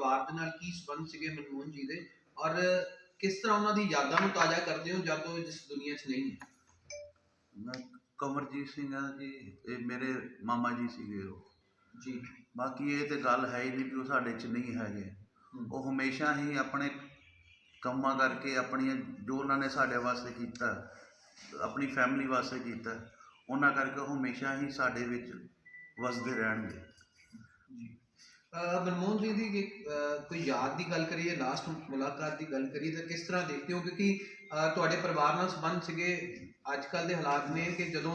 ਪਰਿਵਾਰ ਦੇ ਨਾਲ ਕੀ ਸੰਬੰਧ ਸੀਗੇ ਮਨਮੋਹਨ ਜੀ ਦੇ? ਔਰ ਕਿਸ ਤਰ੍ਹਾਂ ਉਹਨਾਂ ਦੀ ਯਾਦਾਂ ਨੂੰ ਤਾਜ਼ਾ ਕਰਦੇ ਹੋ ਜਦ ਉਹ ਇਸ ਦੁਨੀਆ 'ਚ ਨਹੀਂ ਹੈ? ਮੈਂ ਕਮਰਜੀਤ ਸਿੰਘ ਆ ਜੀ ਇਹ ਮੇਰੇ ਮਾਮਾ ਜੀ ਸੀਗੇ ਉਹ। ਜੀ। ਬਾਕੀ ਇਹ ਤੇ ਗੱਲ ਹੈ ਹੀ ਨਹੀਂ ਕਿ ਉਹ ਸਾਡੇ 'ਚ ਨਹੀਂ ਹੈਗੇ। ਉਹ ਹਮੇਸ਼ਾ ਹੀ ਆਪਣੇ ਕੰਮਾਂ ਕਰਕੇ ਆਪਣੀਆਂ ਜੋ ਉਹਨਾਂ ਨੇ ਸਾਡੇ ਵਾਸਤੇ ਕੀਤਾ ਆਪਣੀ ਫੈਮਿਲੀ ਵਾਸਤੇ ਕੀਤਾ ਉਹਨਾਂ ਕਰਕੇ ਉਹ ਹਮੇਸ਼ਾ ਹੀ ਸਾਡੇ ਵਿੱਚ ਵਸਦੇ ਰਹਿਣਗੇ। ਮਨਮੋਹਨ ਜੀ ਦੀ ਜੇ ਕੋਈ ਯਾਦ ਦੀ ਗੱਲ ਕਰੀਏ ਲਾਸਟ ਮੁਲਾਕਾਤ ਦੀ ਗੱਲ ਕਰੀਏ, ਤਾਂ ਕਿਸ ਤਰ੍ਹਾਂ ਦੇਖਦੇ ਹੋ? ਕਿਉਂਕਿ ਤੁਹਾਡੇ ਪਰਿਵਾਰ ਨਾਲ ਸੰਬੰਧ ਸੀਗੇ ਅੱਜ ਕੱਲ ਦੇ ਹਾਲਾਤ ਨੇ ਕਿ ਜਦੋਂ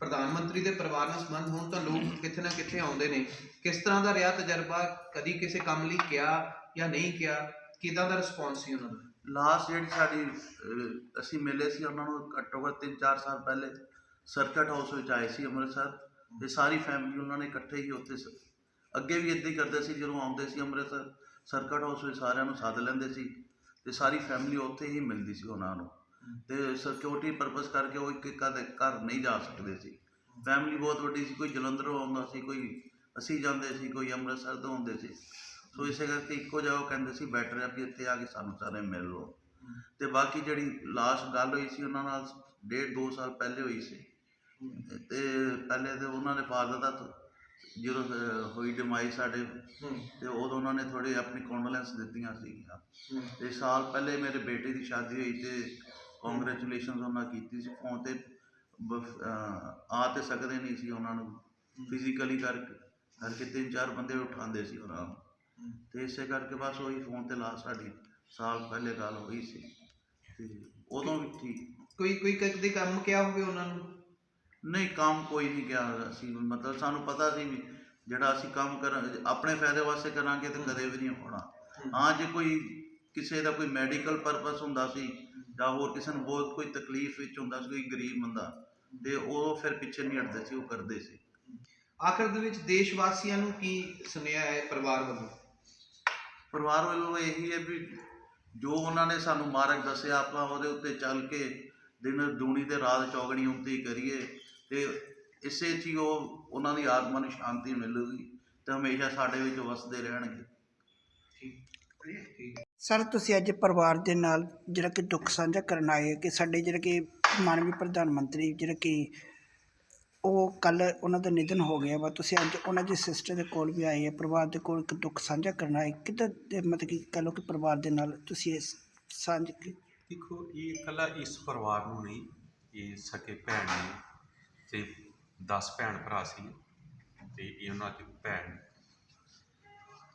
ਪ੍ਰਧਾਨ ਮੰਤਰੀ ਦੇ ਪਰਿਵਾਰ ਨਾਲ ਸੰਬੰਧ ਹੋਣ, ਤਾਂ ਲੋਕ ਕਿੱਥੇ ਨਾ ਕਿੱਥੇ ਆਉਂਦੇ ਨੇ। ਕਿਸ ਤਰ੍ਹਾਂ ਦਾ ਰਿਹਾ ਤਜਰਬਾ? ਕਦੀ ਕਿਸੇ ਕੰਮ ਲਈ ਕਿਹਾ ਜਾਂ ਨਹੀਂ ਕਿਹਾ? ਕਿਦਾਂ ਦਾ ਰਿਸਪੌਂਸ ਸੀ ਉਹਨਾਂ ਦਾ? ਲਾਸਟ ਜਿਹੜੀ ਸਾਡੀ ਅਸੀਂ ਮਿਲੇ ਸੀ, ਉਹਨਾਂ ਨੂੰ ਘੱਟੋ ਘੱਟ 3-4 ਸਾਲ ਪਹਿਲੇ ਸਰਕਟ ਹਾਊਸ ਵਿੱਚ ਆਏ ਸੀ ਅੰਮ੍ਰਿਤਸਰ। ਤੇ ਸਾਰੀ ਫੈਮਿਲੀ ਉਹਨਾਂ ਨੇ ਇਕੱਠੇ ਹੀ ਉੱਥੇ ਸ- ਅੱਗੇ ਵੀ ਇੱਦਾਂ ਹੀ ਕਰਦੇ ਸੀ, ਜਦੋਂ ਆਉਂਦੇ ਸੀ ਅੰਮ੍ਰਿਤਸਰ, ਸਰਕਟ ਹਾਊਸ ਵਿੱਚ ਸਾਰਿਆਂ ਨੂੰ ਸੱਦ ਲੈਂਦੇ ਸੀ ਤੇ ਸਾਰੀ ਫੈਮਿਲੀ ਉੱਥੇ ਹੀ ਮਿਲਦੀ ਸੀ ਉਹਨਾਂ ਨੂੰ। ਤੇ ਸਿਕਿਉਰਿਟੀ ਪਰਪਸ ਕਰਕੇ ਉਹ ਇੱਕ ਇੱਕ ਦੇ ਘਰ ਨਹੀਂ ਜਾ ਸਕਦੇ ਸੀ। ਫੈਮਿਲੀ ਬਹੁਤ ਵੱਡੀ ਸੀ, ਕੋਈ ਜਲੰਧਰੋਂ ਆਉਂਦਾ ਸੀ, ਕੋਈ ਅਸੀਂ ਜਾਂਦੇ ਸੀ, ਕੋਈ ਅੰਮ੍ਰਿਤਸਰ ਤੋਂ ਆਉਂਦੇ ਸੀ। ਸੋ ਇਸੇ ਕਰਕੇ ਇੱਕੋ ਜਿਹਾ ਉਹ ਕਹਿੰਦੇ ਸੀ ਬੈਟਰ ਆ ਵੀ ਇੱਥੇ ਆ ਕੇ ਸਾਨੂੰ ਸਾਰੇ ਮਿਲ ਲਓ। ਤੇ ਬਾਕੀ ਜਿਹੜੀ ਲਾਸਟ ਗੱਲ ਹੋਈ ਸੀ ਉਹਨਾਂ ਨਾਲ, ਡੇਢ ਦੋ ਸਾਲ ਪਹਿਲੇ ਹੋਈ ਸੀ। ਤੇ ਪਹਿਲੇ ਤੇ ਉਹਨਾਂ ਦੇ ਫਾਦਰ ਦਾ ਜਦੋਂ ਅਹ, ਹੋਈ ਡਿਮਾਈ ਸਾਡੇ ਤੇ ਉਦੋਂ ਉਹਨਾਂ ਨੇ ਥੋੜੀ ਆਪਣੀ ਕੌਂਡੋਲੈਂਸ ਦਿੱਤੀਆਂ ਸੀਗੀਆਂ। ਤੇ ਸਾਲ ਪਹਿਲੇ ਮੇਰੇ ਬੇਟੇ ਦੀ ਸ਼ਾਦੀ ਹੋਈ ਤੇ ਕੰਗ੍ਰੈਚੁਲੇਸ਼ਨਸ ਉਹਨਾਂ ਕੀਤੀ ਸੀ। ਫੋਨ ਤੇ ਬ- ਅਹ, ਆ ਤੇ ਸਕਦੇ ਨਹੀਂ ਸੀ ਉਹਨਾਂ ਨੂੰ। ਫਿਜ਼ੀਕਲੀ ਕਰਕੇ ਕਰਕੇ ਤਿੰਨ ਚਾਰ ਬੰਦੇ ਉਠਾਉਂਦੇ ਸੀ ਉਹਨਾਂ ਨੂੰ। ਤੇ ਇਸੇ ਕਰਕੇ ਬਸ ਉਹੀ ਫੋਨ ਤੇ ਲਾਸਟ ਸਾਡੀ ਸਾਲ ਪਹਿਲੇ ਗੱਲ ਹੋਈ ਸੀ। ਤੇ ਉਦੋਂ ਵੀ ਠੀਕ। ਕੋਈ ਕੋਈ ਕਦੇ ਕੰਮ ਕਿਹਾ ਹੋਵੇ ਉਹਨਾਂ ਨੂੰ? ਨਹੀਂ ਕੰਮ ਕੋਈ ਨਹੀਂ ਕਿਹਾ ਅਸੀਂ ਮਤਲਬ ਸਾਨੂੰ ਪਤਾ ਸੀ ਵੀ ਜਿਹੜਾ ਅਸੀਂ ਕੰਮ ਕਰ ਆਪਣੇ ਫਾਇਦੇ ਵਾਸਤੇ ਕਰਾਂਗੇ ਤੇ ਕਦੇ ਵੀ ਨਹੀਂ ਹੋਣਾ। ਹਾਂ। ਜੇ ਕੋਈ ਕਿਸੇ ਦਾ ਕੋਈ ਮੈਡੀਕਲ ਪਰਪਸ ਹੁੰਦਾ ਸੀ ਜਾਂ ਹੋਰ ਕਿਸੇ ਨੂੰ ਬਹੁਤ ਕੋਈ ਤਕਲੀਫ ਵਿੱਚ ਹੁੰਦਾ ਸੀ ਕੋਈ ਗਰੀਬ ਬੰਦਾ ਤੇ ਉਹ ਫਿਰ ਪਿੱਛੇ ਨਹੀਂ ਹਟਦੇ ਸੀ ਉਹ ਕਰਦੇ ਸੀ। ਆਖਰ ਦੇ ਵਿੱਚ ਦੇਸ਼ ਵਾਸੀਆਂ ਨੂੰ ਕੀ ਸੁਨੇਹਾ ਹੈ ਪਰਿਵਾਰ ਵੱਲੋਂ? ਪਰਿਵਾਰ ਵੱਲੋਂ ਇਹੀ ਹੈ ਵੀ ਜੋ ਉਹਨਾਂ ਨੇ ਸਾਨੂੰ ਮਾਰਗ ਦੱਸਿਆ ਆਪਾਂ ਉਹਦੇ ਉੱਤੇ ਚੱਲ ਕੇ ਦਿਨ ਦੂਣੀ ਤੇ ਰਾਤ ਚੌਗਣੀ ਹੀ ਕਰੀਏ। ਤੇ ਇਸੇ 'ਚ ਹੀ ਉਹ ਉਹਨਾਂ ਦੀ ਆਤਮਾ ਨੂੰ ਸ਼ਾਂਤੀ ਮਿਲੂਗੀ ਤੇ ਹਮੇਸ਼ਾ ਸਾਡੇ ਵਿੱਚ ਵਸਦੇ ਰਹਿਣਗੇ। ਠੀਕ ਸਰ ਤੁਸੀਂ ਅੱਜ ਪਰਿਵਾਰ ਦੇ ਨਾਲ ਜਿਹੜਾ ਕਿ ਦੁੱਖ ਸਾਂਝਾ ਕਰਨ ਆਏ ਹੋ ਕਿ ਸਾਡੇ ਜਿਹੜਾ ਕਿ ਮਾਨਵੀ ਪ੍ਰਧਾਨ ਮੰਤਰੀ ਜਿਹੜਾ ਕਿ ਉਹ ਕੱਲ ਉਹਨਾਂ ਦਾ ਨਿਧਨ ਹੋ ਗਿਆ ਵਾ ਤੁਸੀਂ ਅੱਜ ਉਹਨਾਂ ਦੀ ਸਿਸਟਰ ਦੇ ਕੋਲ ਵੀ ਆਏ ਆ ਪਰਿਵਾਰ ਦੇ ਕੋਲ ਇੱਕ ਦੁੱਖ ਸਾਂਝਾ ਕਰਨ ਆਏ ਕਿੱਦਾਂ ਦੇ ਮਤਲਬ ਕਿ ਕਹ ਲਓ ਕਿ ਪਰਿਵਾਰ ਦੇ ਨਾਲ ਤੁਸੀਂ ਇਸ ਸਾਂਝ ਕੇ ਦੇਖੋ ਇਹ ਇਕੱਲਾ ਇਸ ਪਰਿਵਾਰ ਨੂੰ ਨਹੀਂ ਇਹ ਸਕੇ ਭੈਣ ਨੇ ਤੇ 10 ਭੈਣ ਭਰਾ ਸੀ ਤੇ ਇਹ ਉਹਨਾਂ ਦੀ ਭੈਣ।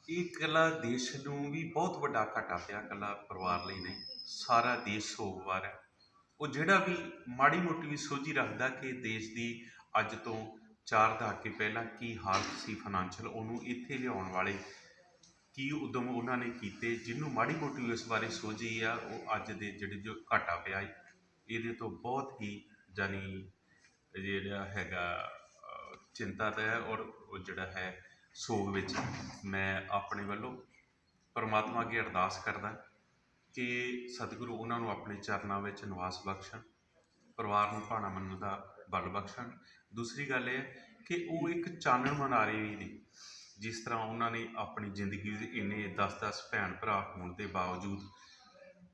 ਇਹ ਕਲਾ ਦੇਸ਼ ਨੂੰ ਵੀ ਬਹੁਤ ਵੱਡਾ ਘਾਟਾ ਪਿਆ, ਕਲਾ ਪਰਿਵਾਰ ਲਈ ਨਹੀਂ, ਸਾਰਾ ਦੇਸ਼ ਸੋਗਵਾਰ ਹੈ। ਉਹ ਜਿਹੜਾ ਵੀ ਮਾੜੀ ਮੋਟੀ ਵੀ ਸੋਝੀ ਰੱਖਦਾ ਕਿ ਦੇਸ਼ ਦੀ ਅੱਜ ਤੋਂ ਚਾਰ ਦਹਾਕੇ ਪਹਿਲਾਂ ਕੀ ਹਾਲਤ ਸੀ ਫਾਈਨੈਂਸ਼ੀਅਲ ਉਹਨੂੰ ਇੱਥੇ ਲਿਆਉਣ ਵਾਲੇ ਕੀ ਉਦਮ ਉਹਨਾਂ ਨੇ ਕੀਤੇ, ਜਿਹਨੂੰ ਮਾੜੀ ਮੋਟੀ ਇਸ ਬਾਰੇ ਸੋਝੀ ਆ, ਉਹ ਅੱਜ ਦੇ ਜਿਹੜੇ ਜੋ ਘਾਟਾ ਪਿਆ, ਇਹਦੇ ਤੋਂ ਬਹੁਤ ਹੀ ਜਾਨੀ ਜਿਹੜਾ ਹੈਗਾ ਅਹ, ਚਿੰਤਾ ਦਾ ਹੈ ਔਰ ਉਹ ਜਿਹੜਾ ਹੈ ਸੋਗ ਵਿੱਚ ਮੈਂ ਆਪਣੇ ਵੱਲੋਂ ਪਰਮਾਤਮਾ ਅੱਗੇ ਅਰਦਾਸ ਕਰਦਾ ਕਿ ਸਤਿਗੁਰੂ ਉਹਨਾਂ ਨੂੰ ਆਪਣੇ ਚਰਨਾਂ ਵਿੱਚ ਨਿਵਾਸ ਬਖਸ਼ਣ ਪਰਿਵਾਰ ਨੂੰ ਭਾਣਾ ਮੰਨਣ ਦਾ ਬਲ ਬਖਸ਼ਣ। ਦੂਸਰੀ ਗੱਲ ਇਹ ਹੈ ਕਿ ਉਹ ਇੱਕ ਚਾਨਣ ਮਨਾਰੇ ਵੀ ਨੇ ਜਿਸ ਤਰ੍ਹਾਂ ਉਹਨਾਂ ਨੇ ਆਪਣੀ ਜ਼ਿੰਦਗੀ ਦੇ ਇੰਨੇ 10-10 ਭੈਣ ਭਰਾ ਹੋਣ ਦੇ ਬਾਵਜੂਦ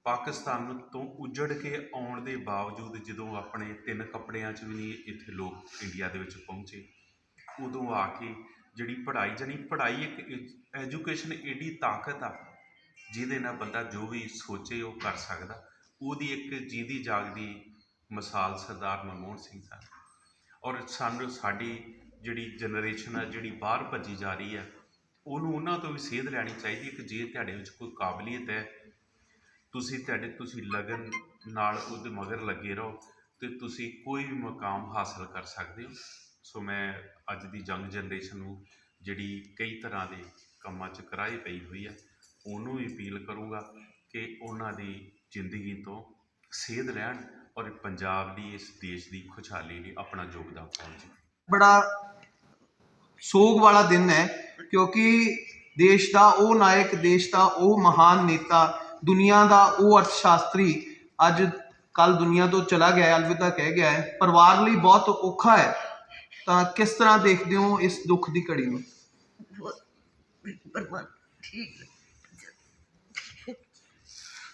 ਪਾਕਿਸਤਾਨ ਤੋਂ ਉਜੜ ਕੇ ਆਉਣ ਦੇ ਬਾਵਜੂਦ ਜਦੋਂ ਆਪਣੇ ਤਿੰਨ ਕੱਪੜਿਆਂ 'ਚ ਵੀ ਨਹੀਂ ਇੱਥੇ ਲੋਕ ਇੰਡੀਆ ਦੇ ਵਿੱਚ ਪਹੁੰਚੇ, ਉਦੋਂ ਆ ਕੇ ਜਿਹੜੀ ਪੜ੍ਹਾਈ, ਜਾਣੀ ਪੜ੍ਹਾਈ ਇੱਕ ਐਜੂਕੇਸ਼ਨ ਏਡੀ ਤਾਕਤ ਆ, ਜਿਹਦੇ ਨਾਲ ਬੰਦਾ ਜੋ ਵੀ ਸੋਚੇ ਉਹ ਕਰ ਸਕਦਾ। ਉਹਦੀ ਇੱਕ ਜੀਦੀ ਜਾਗਦੀ ਮਿਸਾਲ ਸਰਦਾਰ ਮਨਮੋਹਨ ਸਿੰਘ ਸਨ। ਔਰ ਸਾਨੂੰ, ਸਾਡੀ ਜਿਹੜੀ ਜਨਰੇਸ਼ਨ ਆ, ਜਿਹੜੀ ਬਾਹਰ ਭੱਜੀ ਜਾ ਰਹੀ ਹੈ ਉਹਨੂੰ ਉਹਨਾਂ ਤੋਂ ਵੀ ਸੇਧ ਲੈਣੀ ਚਾਹੀਦੀ ਹੈ ਕਿ ਜੇ ਤੁਹਾਡੇ ਵਿੱਚ ਕੋਈ ਕਾਬਲੀਅਤ ਹੈ ਤੁਸੀਂ ਤੁਹਾਡੇ, ਤੁਸੀਂ ਲਗਨ ਨਾਲ ਉਹਦੇ ਮਗਰ ਲੱਗੇ ਰਹੋ ਤੇ ਤੁਸੀਂ ਕੋਈ ਵੀ ਮੁਕਾਮ ਹਾਸਲ ਕਰ ਸਕਦੇ ਹੋ। ਸੋ ਮੈਂ ਅੱਜ ਦੀ ਯੰਗ ਜਨਰੇਸ਼ਨ ਨੂੰ ਜਿਹੜੀ ਕਈ ਤਰ੍ਹਾਂ ਦੇ ਕੰਮਾਂ 'ਚ ਕਰਾਈ ਪਈ ਹੋਈ ਹੈ ਉਹਨੂੰ ਵੀ ਅਪੀਲ ਕਰੂੰਗਾ ਕਿ ਉਹਨਾਂ ਦੀ ਜ਼ਿੰਦਗੀ ਤੋਂ ਸੇਧ ਰਹਿਣ ਔਰ ਪੰਜਾਬ ਦੀ ਇਸ ਦੇਸ਼ ਦੀ ਖੁਸ਼ਹਾਲੀ ਲਈ ਆਪਣਾ ਯੋਗਦਾਨ ਪਾਉਣ ਬੜਾ ਸੋਗ ਵਾਲਾ ਦਿਨ ਹੈ ਕਿਉਂਕਿ ਦੇਸ਼ ਦਾ ਉਹ ਨਾਇਕ, ਦੇਸ਼ ਦਾ ਉਹ ਮਹਾਨ ਨੇਤਾ ਦੁਨੀਆ ਦਾ ਉਹ ਅਰਥਸ਼ਾਸਤਰੀ ਅੱਜ ਕੱਲ ਦੁਨੀਆ ਤੋਂ ਚਲਾ ਗਿਆ ਹੈ ਅਲਵਿਦਾ ਕਹਿ ਗਿਆ ਹੈ ਪਰਿਵਾਰ ਲਈ ਬਹੁਤ ਔਖਾ ਹੈ। ਤਾਂ ਕਿਸ ਤਰ੍ਹਾਂ ਦੇਖਦੇ ਹੋ ਇਸ ਦੁੱਖ ਦੀ ਘੜੀ ਨੂੰ? ਠੀਕ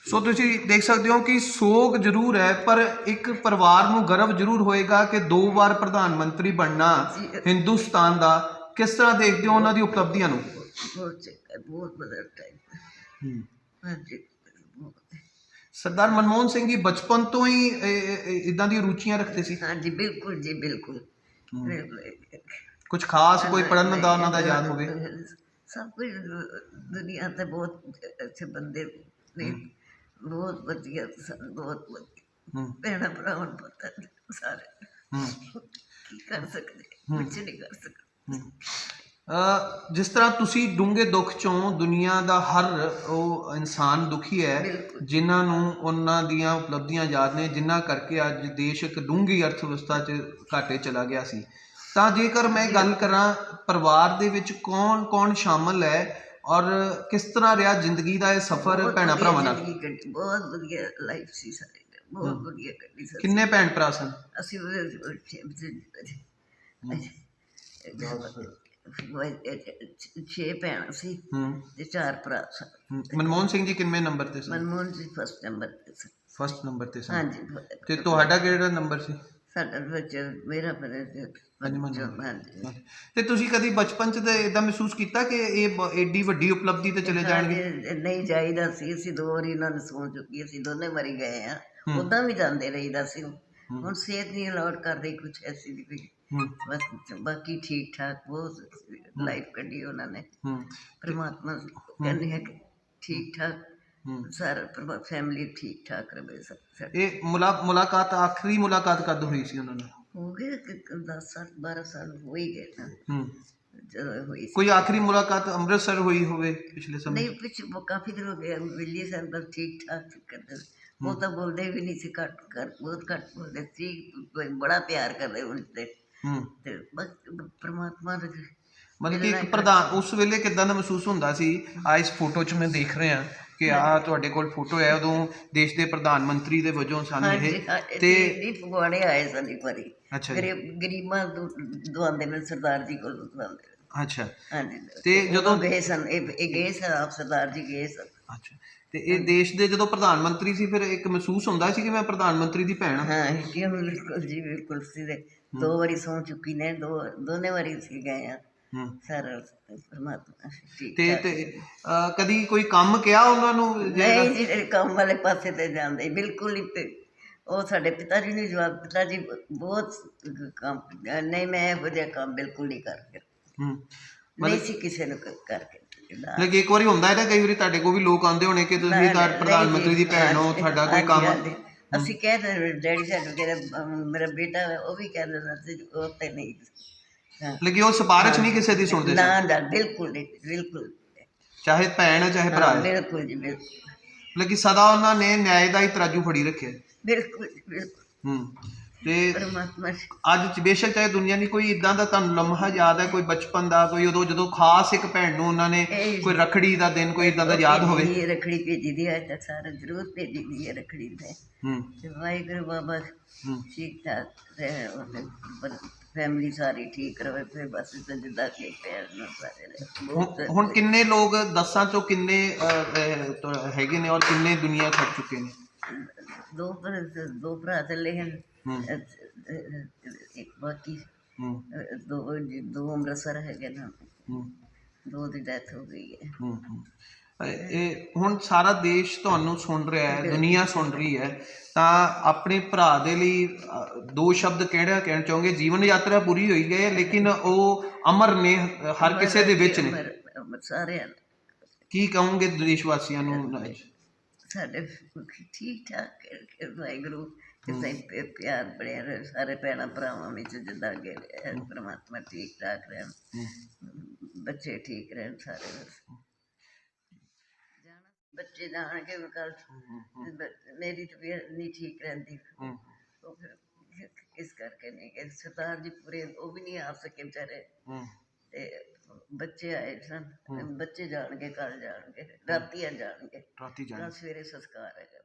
ਸੋ ਤੁਸੀਂ ਦੇਖ ਸਕਦੇ ਹੋ ਕਿ ਸੋਗ ਜ਼ਰੂਰ ਹੈ ਪਰ ਇੱਕ ਪਰਿਵਾਰ ਨੂੰ ਗਰਵ ਜ਼ਰੂਰ ਹੋਏਗਾ ਕਿ ਦੋ ਵਾਰ ਪ੍ਰਧਾਨ ਮੰਤਰੀ ਬਣਨਾ ਹਿੰਦੁਸਤਾਨ ਦਾ। ਕਿਸ ਤਰ੍ਹਾਂ ਦੇਖਦੇ ਹੋ ਉਹਨਾਂ ਦੀ ਉਪਲਬਧੀਆਂ ਨੂੰ? ਬਹੁਤ ਬਹੁਤ ਬਦਲ ਟਾਈਮ ਹਾਂਜੀ। ਸਰਦਾਰ ਮਨਮੋਹਨ ਸਿੰਘ ਜੀ ਬਚਪਨ ਤੋਂ ਹੀ ਇਦਾਂ ਦੀਆਂ ਰੁਚੀਆਂ ਰੱਖਦੇ ਸੀ? ਹਾਂਜੀ ਬਿਲਕੁਲ ਜੀ ਬਿਲਕੁਲ। ਕੁਝ ਖਾਸ ਕੋਈ ਪੜਨ ਦਾ ਉਹਨਾਂ ਦਾ ਯਾਦ ਹੋਵੇ? ਸਭ ਕੁਝ ਦੁਨੀਆ ਤੇ ਬਹੁਤ ਅੱਛੇ ਬੰਦੇ ਨੇ। ਬਹੁਤ ਵਧੀਆ ਸਨ ਬਹੁਤ ਵਧੀਆ। ਭੈਣਾਂ ਭਰਾਵਾਂ ਨੂੰ ਪਤਾ ਸਾਰੇ। ਕੀ ਕਰ ਸਕਦੇ? ਕੁਝ ਨਹੀਂ ਕਰ ਸਕਦੇ। ਜਿਸ ਤਰ੍ਹਾਂ ਤੁਸੀਂ ਡੂੰਘੇ ਦੁੱਖ ਚੋਂ ਦੁਨੀਆ ਦਾ ਹਰ ਉਹ ਇਨਸਾਨ ਦੁਖੀ ਹੈ। ਜਿਨ੍ਹਾਂ ਨੂੰ ਉਹਨਾਂ ਦੀਆਂ ਉਪਲਬਧੀਆਂ ਯਾਦ ਨੇ ਜਿਨ੍ਹਾਂ ਕਰਕੇ ਅੱਜ ਦੇਸ਼ ਇੱਕ ਡੂੰਘੀ ਅਰਥ ਵਿਵਸਥਾ 'ਚ ਘਾਟੇ ਚਲਾ ਗਿਆ ਸੀ। ਤਾਂ ਜੇਕਰ ਮੈਂ ਗੱਲ ਕਰਾਂ ਪਰਿਵਾਰ ਦੇ ਵਿੱਚ ਕੌਣ ਕੌਣ ਸ਼ਾਮਲ ਹੈ ਔਰ ਕਿਸ ਤਰ੍ਹਾਂ ਰਿਹਾ ਜ਼ਿੰਦਗੀ ਦਾ ਇਹ ਸਫ਼ਰ ਭੈਣਾਂ ਭਰਾਵਾਂ ਨਾਲ? ਬਹੁਤ ਵਧੀਆ ਲਾਈਫ ਸੀ ਸਾਡੀ ਬਹੁਤ ਵਧੀਆ ਕੱਢੀ ਸਾਡੀ ਕਿੰਨੇ ਭੈਣ ਭਰਾ ਸਨ? ਅਸੀਂ ਉਹ- ਛੇ- ਭੈਣਾਂ ਸੀ ਹੂੰ। ਤੇ ਚਾਰ ਭਰਾ ਸਨ। ਹੂੰ। ਮਨਮੋਹਨ ਸਿੰਘ ਜੀ ਕਿੰਨੇ ਨੰਬਰ ਤੇ ਸਨ? ਮਨਮੋਹਨ ਜੀ ਫਸਟ ਨੰਬਰ ਤੇ ਸਨ। ਫਸਟ ਨੰਬਰ ਤੇ ਸਨ। ਹਾਂਜੀ। ਤੇ ਤੁਹਾਡਾ ਕਿਹੜਾ ਨੰਬਰ ਸੀ? ਸਾਡਾ ਬੱਚਾ ਮੇਰਾ ਬੱਚਾ। ਹਾਂਜੀ। ਤੇ ਤੁਸੀਂ ਕਦੀ ਬਚਪਨ 'ਚ ਤੇ ਇਦਾਂ ਮਹਿਸੂਸ ਕੀਤਾ ਕਿ ਇਹ ਬ- ਏਡੀ ਵੱਡੀ ਉਪਲਬਧੀ ਤੇ ਚਲੇ ਜਾਣਗੇ? ਨਹੀਂ ਜਾਈਦਾ ਸੀ ਅਸੀਂ ਦੋ ਵਾਰੀ ਉਹਨਾਂ ਨੂੰ ਸੌਂ ਚੁੱਕੀ ਅਸੀਂ ਦੋਨੇ ਮਰੀ ਗਏ ਆ। ਉਦਾਂ ਵੀ ਜਾਂਦੇ ਰਹੀਦਾ ਸੀ। ਹੁਣ ਸਿਹਤ ਨਹੀਂ ਅਲਾਉਡ ਕਰਦੀ ਕੁਛ ਐਸੀ ਦੀ ਵੀ ਹੂੰ। ਬਸ ਬਾਕੀ ਠੀਕ ਠਾਕ ਬਹੁਤ ਲਾਈਫ ਕੱਢੀ ਉਹਨਾਂ ਨੇ। ਪਰਮਾਤਮਾ ਕਹਿੰਦੇ ਹੈ ਕਿ ਠੀਕ ਠਾਕ ਸਾਰਾ ਫੈਮਿਲੀ ਠੀਕ ਠਾਕ ਸਭ ਸਭ। ਇਹ ਮੁਲਾ ਮੁਲਾਕਾਤ ਆਖਰੀ ਮੁਲਾਕਾਤ ਕਦ ਹੋਈ ਸੀ ਉਹਨਾਂ ਨਾਲ? ਹੋ ਗਏ 10 ਸਾਲ 12 ਸਾਲ ਹੋ ਹੀ ਗਏ ਨਾ। ਜਦੋਂ ਹੋਈ ਕੋਈ ਆਖਰੀ ਮੁਲਾਕਾਤ ਅੰਮ੍ਰਿਤਸਰ ਹੋਈ ਹੋਵੇ ਪਿਛਲੇ ਸਮੇਂ? ਨਹੀਂ ਪਿੱਛੇ ਕਾਫੀ ਦਿਨ ਹੋ ਗਏ ਮਿਲੀ ਸਨ ਬਸ ਠੀਕ ਠਾਕ ਕਰਦੇ ਉਹ ਤਾਂ ਬੋਲਦੇ ਵੀ ਨਹੀਂ ਸੀ ਘੱਟ ਕਰ ਬਹੁਤ ਘੱਟ ਬੋਲਦੇ ਸੀ ਕੋਈ ਬੜਾ ਪਿਆਰ ਕਰਦੇ ਹੂੰ। ਤੇ ਬਸ ਪਰਮਾਤਮਾ ਦੇ ਮਤਲਬ ਕਿ ਇੱਕ ਪ੍ਰਧਾਨ ਉਸ ਵੇਲੇ ਕਿਦਾਂ ਦਾ ਮਹਿਸੂਸ ਹੁੰਦਾ ਸੀ ਆ ਇਸ ਫੋਟੋ 'ਚ ਮੈਂ ਦੇਖ ਰਿਹਾ ਕਿ ਆ ਤੁਹਾਡੇ ਕੋਲ ਫੋਟੋ ਹੈ ਉਦੋਂ ਦੇਸ਼ ਦੇ ਪ੍ਰਧਾਨ ਮੰਤਰੀ ਦੇ ਵਜੋਂ ਸਨ ਇਹ ਤੇ ਫਗਵਾੜੇ ਆਏ ਸਨ ਇੱਕ ਵਾਰੀ। ਅੱਛਾ ਗਰੀਬ ਦਵਾਉਂਦੇ ਨੇ ਸਰਦਾਰ ਜੀ ਕੋਲ ਦਵਾਉਂਦੇ। ਅੱਛਾ। ਤੇ ਜਦੋਂ- ਗਏ ਸਨ ਇਹ ਇਹ ਗਏ ਸਨ ਆਪ ਸਰਦਾਰ ਜੀ ਗਏ ਸਨ। ਅੱਛਾ। ਤੇ ਇਹ ਦੇਸ਼ ਦੇ ਜਦੋਂ ਪ੍ਰਧਾਨ ਮੰਤਰੀ ਸੀ ਫਿਰ ਇੱਕ ਮਹਿਸੂਸ ਹੁੰਦਾ ਸੀ ਕਿ ਮੈਂ ਪ੍ਰਧਾਨ ਮੰਤਰੀ ਦੀ ਭੈਣ ਹਾਂ। ਹਾਂ ਕਿ ਬਿਲਕੁਲ ਜੀ ਬਿਲਕੁਲ ਸੀ ਦੇ ਦੋ ਵਾਰੀ ਸੌ ਚੁੱਕੀ ਨੇ ਦੋ ਦੋਨੇ ਵਾਰੀ ਸੀ ਗਏ ਆ ਹੂੰ। ਸਾਰਾ ਪਰਮਾਤਮਾ ਤੇ। ਤੇ ਕਦੀ ਕੋਈ ਕੰਮ ਕਿਹਾ ਉਹਨਾਂ ਨੂੰ? ਨਹੀਂ ਜੀ ਕੰਮ ਵਾਲੇ ਪਾਸੇ ਤੇ ਜਾਂਦੇ ਬਿਲਕੁਲ ਤੇ ਉਹ ਸਾਡੇ ਪਿਤਾ ਜੀ ਨੇ ਜਵਾਬ ਪਿਤਾ ਜੀ ਬਹੁਤ ਕੰਮ ਨਹੀਂ ਮੈਂ ਇਹੋ ਜਿਹਾ ਕੰਮ ਬਿਲਕੁਲ ਨਹੀਂ ਕਰਕੇ ਹੂੰ। ਨਹੀਂ ਸੀ ਕਿਸੇ ਨੂੰ ਕਰਕੇ। ਲੇਕਿਨ ਇੱਕ ਵਾਰੀ ਹੁੰਦਾ ਹੈ ਨਾ ਕਈ ਵਾਰੀ ਤੁਹਾਡੇ ਕੋਲ ਵੀ ਲੋਕ ਆਉਂਦੇ ਹੋਣੇ ਕਿ ਤੁਸੀਂ ਤਾਂ ਪ੍ਰਧਾਨ ਮੰਤਰੀ ਦੀ ਭੈਣ ਹੋ ਤੁਹਾਡਾ ਕੋਈ ਕੰਮ। ਅਸੀਂ ਕਹਿੰਦੇ ਡੈਡੀ ਸਾਨੂੰ ਕਹਿੰਦਾ ਮੇਰਾ ਬੇਟਾ ਉਹ ਵੀ ਕਹਿੰਦਾ ਸੀ ਉਹ ਤੇ ਨਹੀਂ। ਲੇਕਿਨ ਉਹ ਸਿਫਾਰਿਸ਼ ਨਹੀਂ ਕਿਸੇ ਦੀ ਸੁਣਦੇ ਨਾ ਨਾ ਬਿਲਕੁਲ ਨਹੀਂ ਬਿਲਕੁਲ ਚਾਹੇ ਭੈਣ ਹੈ ਚਾਹੇ ਭਰਾ ਹਾਂ, ਬਿਲਕੁਲ ਜੀ ਬਿਲਕੁਲ। ਲੇਕਿਨ ਸਦਾ ਉਹਨਾਂ ਨੇ ਨਿਆਂ ਦਾ ਹੀ ਤਰਾਜੂ ਫੜੀ ਰੱਖਿਆ। ਬਿਲਕੁਲ ਬਿਲਕੁਲ। ਹੂੰ। ਤੇ ਪਰਮਾਤਮਾ ਜੀ। ਅੱਜ ਚ ਬੇਸ਼ੱਕ ਚਾਹੇ ਦੁਨੀਆ ਦੀ ਕੋਈ ਇਦਾਂ ਦਾ ਤੁਹਾਨੂੰ ਲਮਹਾ ਯਾਦ ਹੈ ਕੋਈ ਬਚਪਨ ਦਾ ਕੋਈ ਉਦੋਂ ਜਦੋਂ ਖਾਸ ਇੱਕ ਭੈਣ ਨੂੰ ਉਹਨਾਂ ਨੇ ਇਹ- ਕੋਈ ਰਖੜੀ ਦਾ ਦਿਨ ਕੋਈ ਇਦਾਂ ਦਾ ਯਾਦ ਹੋਵੇ। ਭੇਜੀ ਦੀ ਹੈ, ਰੱਖੜੀ ਭੇਜੀ ਦੀ ਹੈ ਤਾਂ ਸਾਰਾ ਜ਼ਰੂਰ ਭੇਜੀ ਦੀ ਹੈ ਰੱਖੜੀ ਤੇ ਹੂੰ। ਤੇ ਵਾਹਿਗੁਰੂ ਬਾਬਾ ਹੂੰ। ਠੀਕ ਠਾਕ ਰਹੇ ਉਹਨੇ ਫੈਮਿਲੀ ਸਾਰੀ ਠੀਕ ਰਵੇ ਫਿਰ ਬਸ ਤੇ ਜਿੱਦਾਂ ਕਿ ਪਿਆਰ ਨਾਲ ਸਾਰੇ ਰਹੇ। ਬਹੁਤ ਹੁਣ- ਹੁਣ ਕਿੰਨੇ ਲੋਕ ਦਸਾਂ ਚੋਂ ਕਿੰਨੇ ਅਹ, ਅਹ, ਤੋਂ ਹੈਗੇ ਨੇ ਔਰ ਕਿੰਨੇ ਦੁਨੀਆ ਛੱਡ ਚੁੱਕੇ ਨੇ? ਦੋ ਭਰਾ ਦੋ ਭਰਾ ਚੱਲੇ ਹਨ। ਇੱਕ ਬਾਕੀ ਦੋ ਦੋ ਅੰਮ੍ਰਿਤਸਰ ਹੈਗੇ ਨਾ। ਦੋ ਦੀ ਡੈਥ ਹੋ ਗਈ ਹੈ। ਇਹ ਹੁਣ ਸਾਰਾ ਦੇਸ਼ ਤੁਹਾਨੂੰ ਸੁਣ ਰਿਹਾ ਹੈ ਦੁਨੀਆ ਸੁਣ ਰਹੀ ਹੈ। ਤਾਂ ਆਪਣੇ ਭਰਾ ਦੇ ਲਈ ਦੋ ਸ਼ਬਦ ਕਿਹੜਾ ਕਹਿਣਾ ਚਾਹੋਗੇ? ਜੀਵਨ ਯਾਤਰਾ ਪੂਰੀ ਹੋਈ ਗਈ ਹੈ ਲੇਕਿਨ ਉਹ ਅਮਰ ਨੇ ਹਰ ਕਿਸੇ ਦੇ ਵਿੱਚ ਨੇ। ਨੇ ਕੀ ਕਹੋਗੇ ਦੇਸ਼ ਵਾਸੀਆਂ ਨੂੰ ਸਾਡੇ ਠੀਕ ਠਾਕ ਵਾਹਿਗੁਰੂ। ਕਿਸੇ ਤੇ ਪਿਆਰ ਬਣਿਆ ਰਹੇ ਸਾਰੇ ਭੈਣਾਂ ਭਰਾਵਾਂ ਵਿੱਚ ਜਿੱਦਾਂ ਅੱਗੇ ਰਹੇ ਪਰਮਾਤਮਾ ਠੀਕ ਠਾਕ ਰਹਿਣ ਬੱਚੇ ਠੀਕ ਰਹਿਣ ਸਾਰੇ ਬਸ। ਜਾਣਾ ਬੱਚੇ ਜਾਣਗੇ ਕੱਲ ਮੇਰੀ ਤਬੀਅਤ ਨਹੀਂ ਠੀਕ ਰਹਿੰਦੀ ਹੂੰ ਉਹ ਫਿਰ ਇਸ ਕਰਕੇ ਨਹੀਂ ਕਿ ਸਰਦਾਰ ਜੀ ਪੂਰੇ ਉਹ ਵੀ ਨਹੀਂ ਆ ਸਕੇ ਵਿਚਾਰੇ ਹੂੰ ਤੇ ਬੱਚੇ ਆਏ ਸਨ ਬੱਚੇ ਜਾਣਗੇ ਕੱਲ ਜਾਣਗੇ ਰਾਤੀ ਆ ਜਾਣਗੇ ਰਾਤੀ ਜਾਣ ਕੱਲ ਸਵੇਰੇ ਸੰਸਕਾਰ ਹੈਗਾ